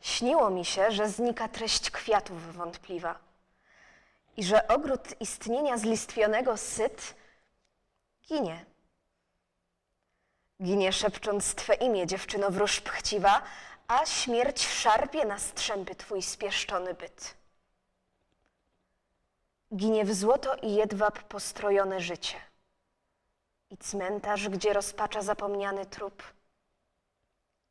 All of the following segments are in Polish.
Śniło mi się, że znika treść kwiatów wątpliwa i że ogród istnienia zlistwionego syt ginie. Ginie szepcząc Twe imię, dziewczyno wróżb chciwa, a śmierć szarpie na strzępy Twój spieszczony byt. Ginie w złoto i jedwab postrojone życie i cmentarz, gdzie rozpacza zapomniany trup.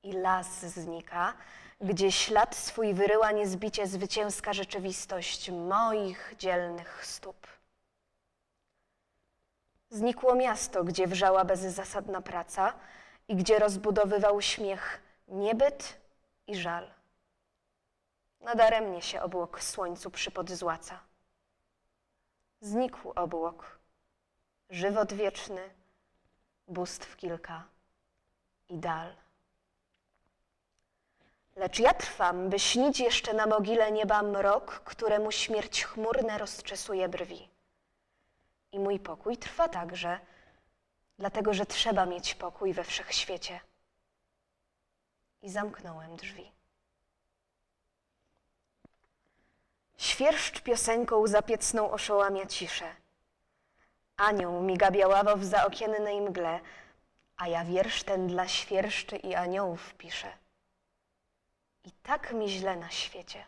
I las znika, gdzie ślad swój wyryła niezbicie zwycięska rzeczywistość moich dzielnych stóp. Znikło miasto, gdzie wrzała bezzasadna praca i gdzie rozbudowywał śmiech niebyt i żal. Nadaremnie się obłok słońcu przypodzłaca. Znikł obłok, żywot wieczny, bóstw kilka i dal. Lecz ja trwam, by śnić jeszcze na mogile nieba mrok, któremu śmierć chmurne rozczesuje brwi. I mój pokój trwa także, dlatego że trzeba mieć pokój we wszechświecie. I zamknąłem drzwi. Świerszcz piosenką zapiecną oszołamia ciszę. Anioł miga białawo w zaokiennej mgle, a ja wiersz ten dla świerszczy i aniołów piszę. I tak mi źle na świecie.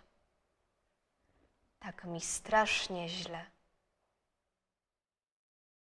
Tak mi strasznie źle.